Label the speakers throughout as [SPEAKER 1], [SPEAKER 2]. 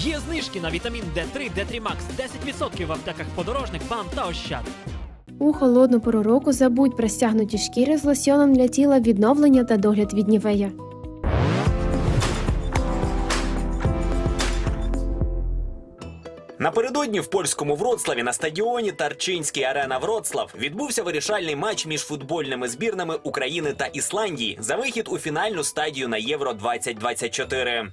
[SPEAKER 1] Є знижки на вітамін D3, D3 Max 10% в аптеках подорожник, бам та ощад.
[SPEAKER 2] У холодну пору року забудь про стягнуті шкіри з лосьоном для тіла відновлення та догляд від нівея.
[SPEAKER 3] Напередодні в польському Вроцлаві на стадіоні Тарчинський арена Вроцлав відбувся вирішальний матч між футбольними збірнами України та Ісландії за вихід у фінальну стадію на Євро 2024.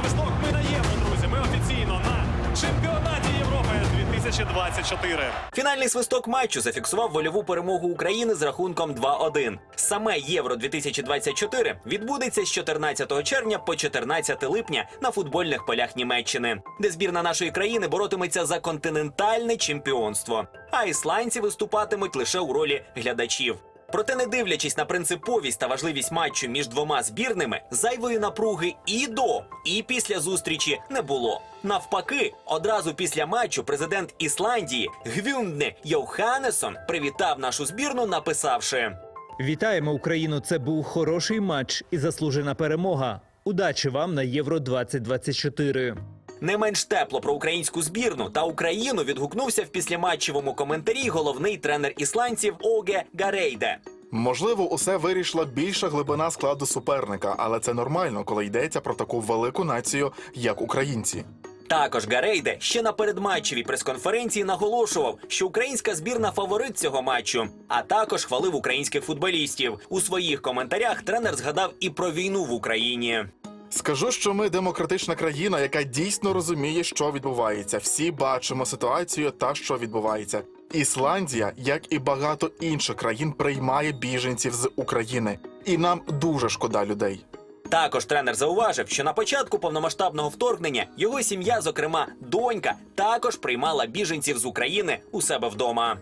[SPEAKER 4] Свисток. Ми на євро, друзі. Ми офіційно на чемпіонаті Європи 2024.
[SPEAKER 3] Фінальний свисток матчу зафіксував вольову перемогу України з рахунком 2-1. Саме Євро 2024 відбудеться з 14 червня по 14 липня на футбольних полях Німеччини, де збірна нашої країни боротиметься за континентальне чемпіонство. А ісландці виступатимуть лише у ролі глядачів. Проте, не дивлячись на принциповість та важливість матчу між двома збірними, зайвої напруги і до, і після зустрічі не було. Навпаки, одразу після матчу президент Ісландії Гвюндне Йоханнесон привітав нашу збірну, написавши.
[SPEAKER 5] Вітаємо Україну! Це був хороший матч і заслужена перемога. Удачі вам на Євро 2024
[SPEAKER 3] Не менш тепло про українську збірну та Україну відгукнувся в післяматчевому коментарі головний тренер ісландців Оге Гарейде.
[SPEAKER 6] Можливо, усе вирішила більша глибина складу суперника, але це нормально, коли йдеться про таку велику націю, як українці.
[SPEAKER 3] Також Гарейде ще на передматчевій прес-конференції наголошував, що українська збірна фаворит цього матчу, а також хвалив українських футболістів. У своїх коментарях тренер згадав і про війну в Україні.
[SPEAKER 6] Скажу, що ми демократична країна, яка дійсно розуміє, що відбувається. Всі бачимо ситуацію та що відбувається. Ісландія, як і багато інших країн, приймає біженців з України, і нам дуже шкода людей.
[SPEAKER 3] Також тренер зауважив, що на початку повномасштабного вторгнення його сім'я, зокрема донька, також приймала біженців з України у себе вдома.